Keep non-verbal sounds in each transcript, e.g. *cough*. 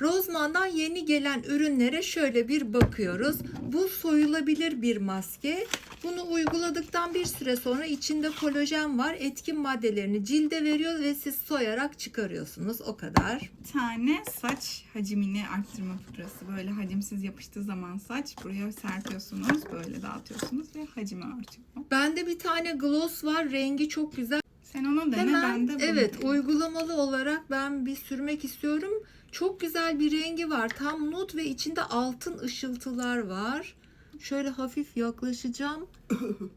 Rozman'dan yeni gelen ürünlere şöyle bir bakıyoruz. Bu soyulabilir bir maske. Bunu uyguladıktan bir süre sonra içinde kolajen var. Etkin maddelerini cilde veriyor ve siz soyarak çıkarıyorsunuz. O kadar. Bir tane saç hacmini arttırma pudrası. Böyle hacimsiz yapıştığı zaman saç buraya serpiyorsunuz. Böyle dağıtıyorsunuz ve hacmi artıyor. Bende bir tane gloss var. Rengi çok güzel. Onu dene Hemen ben de bunu evet deneyeyim. uygulamalı olarak ben bir sürmek istiyorum. Çok güzel bir rengi var. Tam nude ve içinde altın ışıltılar var. Şöyle hafif yaklaşacağım. *coughs*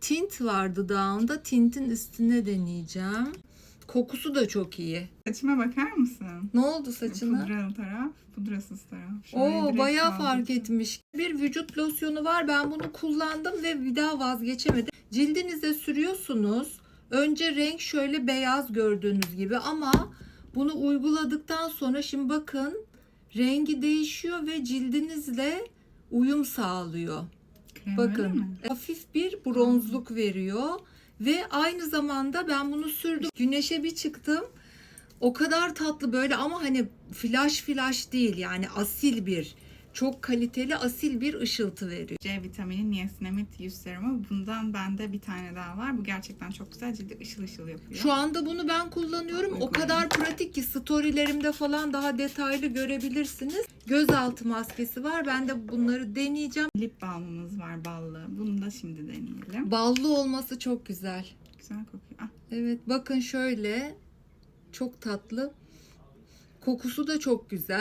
Tint var dudağında. Tintin üstüne deneyeceğim. Kokusu da çok iyi. Saçıma bakar mısın? Ne oldu saçına? Pudralı taraf, pudrasız taraf. Şöyle Oo bayağı aldım. fark etmiş. Bir vücut losyonu var. Ben bunu kullandım ve bir daha vazgeçemedim. Cildinize sürüyorsunuz. Önce renk şöyle beyaz gördüğünüz gibi ama bunu uyguladıktan sonra şimdi bakın rengi değişiyor ve cildinizle uyum sağlıyor. Krem Bakın hafif bir bronzluk veriyor ve aynı zamanda ben bunu sürdüm. Güneşe bir çıktım. O kadar tatlı böyle ama hani flash flash değil yani asil bir çok kaliteli asil bir ışıltı veriyor. C vitamini niasinamid yüz serumu. Bundan bende bir tane daha var. Bu gerçekten çok güzel. Cildi ışıl ışıl yapıyor. Şu anda bunu ben kullanıyorum. O Uygun. kadar pratik ki storylerimde falan daha detaylı görebilirsiniz. Gözaltı maskesi var. Ben de bunları deneyeceğim. Lip balmımız var ballı. Bunu da şimdi deneyelim. Ballı olması çok güzel. Güzel kokuyor. Ah, Evet bakın şöyle çok tatlı. Kokusu da çok güzel.